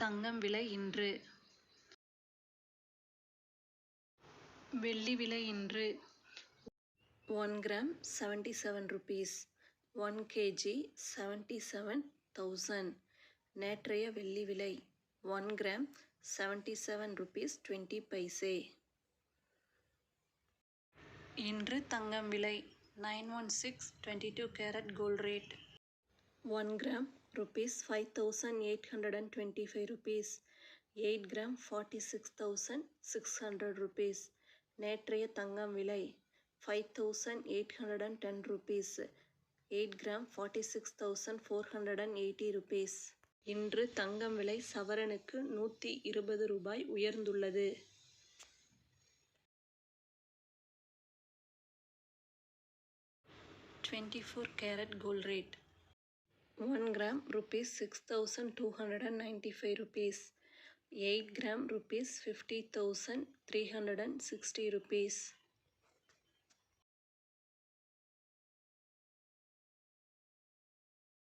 தங்கம் விலை இன்று? வெள்ளி விலை இன்று. One gram seventy seven rupees. One KG seventy seven thousand. நேற்றைய வெள்ளி விலை one gram seventy seven rupees twenty paise. இன்று தங்கம் விலை nine one six twenty two carat gold rate. One gram rupees five thousand eight hundred and twenty five rupees eight gram forty six thousand six hundred rupees நேற்றைய தங்கம் விலை five thousand eight hundred and ten rupees eight gram forty six thousand four hundred and eighty rupees இன்று தங்கம் விலை சவரனுக்கு நூற்றி இருபது ரூபாய் உயர்ந்துள்ளது. Twenty four carat gold rate one gram rupees six thousand two hundred and ninety five rupees. Eight gram rupees fifty thousand three hundred and sixty rupees.